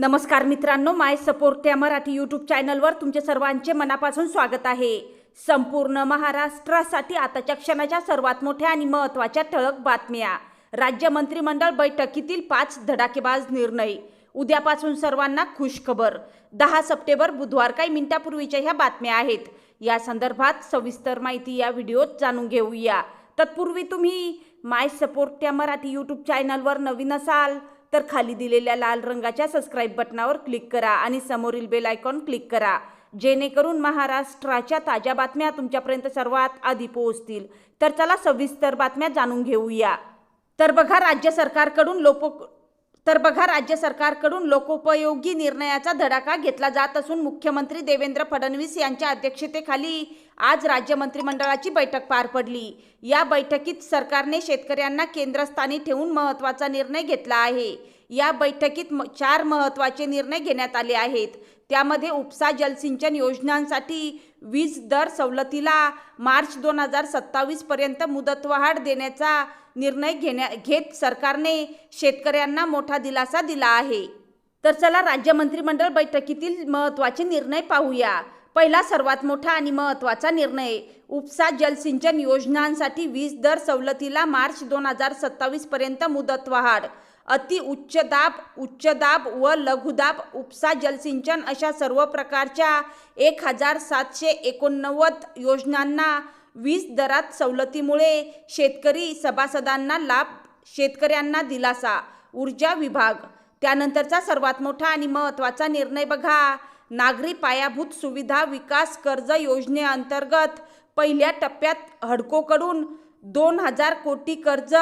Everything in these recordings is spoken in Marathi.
नमस्कार मित्रांनो माय सपोर्ट त्या मराठी यूट्यूब चॅनलवर तुमचे सर्वांचे मनापासून स्वागत आहे. संपूर्ण महाराष्ट्रासाठी आताच्या क्षणाच्या सर्वात मोठ्या आणि महत्त्वाच्या ठळक बातम्या. राज्य मंत्रिमंडळ बैठकीतील पाच धडाकेबाज निर्णय. उद्यापासून सर्वांना खुशखबर. दहा सप्टेंबर बुधवार काही मिनिटापूर्वीच्या ह्या बातम्या आहेत. या संदर्भात सविस्तर माहिती या व्हिडिओत जाणून घेऊया. तत्पूर्वी तुम्ही माय सपोर्ट त्या मराठी यूट्यूब चॅनलवर नवीन असाल तर खाली दिलेल्या लाल रंगाच्या सबस्क्राईब बटनावर क्लिक करा आणि समोरील बेल आयकॉन क्लिक करा. जेणेकरून महाराष्ट्राच्या ताज्या बातम्या तुमच्यापर्यंत सर्वात आधी पोहोचतील. तर चला सविस्तर बातम्या जाणून घेऊया. तर बघा राज्य सरकारकडून लोक तर बघा राज्य सरकारकडून लोकोपयोगी निर्णयाचा धडाका घेतला जात असून मुख्यमंत्री देवेंद्र फडणवीस यांच्या अध्यक्षतेखाली आज राज्य मंत्रिमंडळाची बैठक पार पडली. या बैठकीत सरकारने शेतकऱ्यांना केंद्रस्थानी ठेवून महत्त्वाचा निर्णय घेतला आहे. या बैठकीत म- चार महत्त्वाचे निर्णय घेण्यात आले आहेत. त्यामध्ये उपसा जलसिंचन योजनांसाठी वीज दर सवलतीला मार्च दोन हजार सत्तावीसपर्यंत मुदतवाढ देण्याचा निर्णय घेण्या घेत सरकारने शेतकऱ्यांना मोठा दिलासा दिला आहे. तर चला राज्य मंत्रिमंडळ बैठकीतील महत्त्वाचे निर्णय पाहूया. पहिला सर्वात मोठा आणि महत्त्वाचा निर्णय उपसा जलसिंचन योजनांसाठी वीज दर सवलतीला मार्च दोन हजार सत्तावीसपर्यंत मुदतवाढ. अति उच्च दाब उच्च दाब व लघुदाब उपसा जलसिंचन अशा सर्व प्रकारच्या एक हजार सातशे एकोणनव्वद योजनांना वीज दरात सवलतीमुळे शेतकरी सभासदांना लाभ शेतकऱ्यांना दिलासा. ऊर्जा विभाग. त्यानंतरचा सर्वात मोठा आणि महत्त्वाचा निर्णय बघा. नागरी पायाभूत सुविधा विकास कर्ज योजनेअंतर्गत पहिल्या टप्प्यात हडकोकडून दोन हजार कोटी कर्ज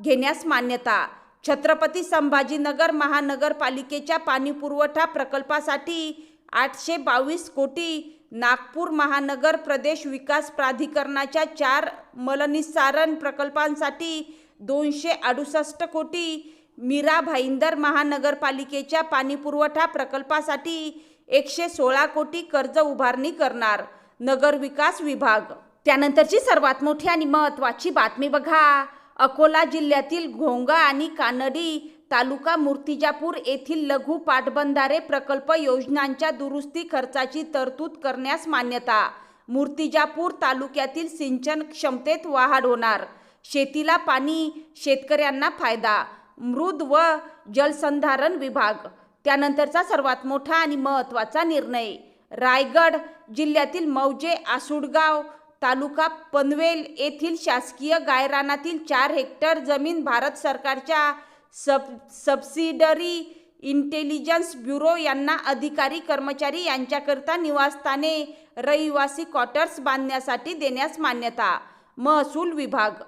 घेण्यास मान्यता. छत्रपती संभाजीनगर महानगरपालिकेच्या पाणीपुरवठा प्रकल्पासाठी आठशे बावीस कोटी नागपूर महानगर प्रदेश विकास प्राधिकरणाच्या चार मलनिस्सारण प्रकल्पांसाठी दोनशे अडुसष्ट कोटी मीरा भाईंदर महानगरपालिकेच्या पाणीपुरवठा प्रकल्पासाठी एकशे सोळा कोटी कर्ज उभारणी करणार नगरविकास विभाग. त्यानंतरची सर्वात मोठी आणि महत्त्वाची बातमी बघा. अकोला जिल्ह्यातील घोंगा आणि कानडी तालुका मूर्तिजापूर येथील लघु पाटबंधारे प्रकल्प योजनांच्या दुरुस्ती खर्चाची तरतूद करण्यास मान्यता. मूर्तिजापूर तालुक्यातील सिंचन क्षमतेत वाढ होणार. शेतीला पाणी शेतकऱ्यांना फायदा मृद व जलसंधारण विभाग. त्यानंतरचा सर्वात मोठा आणि महत्त्वाचा निर्णय. रायगड जिल्ह्यातील मौजे आसुडगाव तालुका पनवेल येथील शासकीय गायरानातील चार हेक्टर जमीन भारत सरकारच्या सब सबसिडरी इंटेलिजन्स ब्युरो यांना अधिकारी कर्मचारी यांच्याकरिता निवासस्थाने रहिवासी क्वार्टर्स बांधण्यासाठी देण्यास मान्यता महसूल विभाग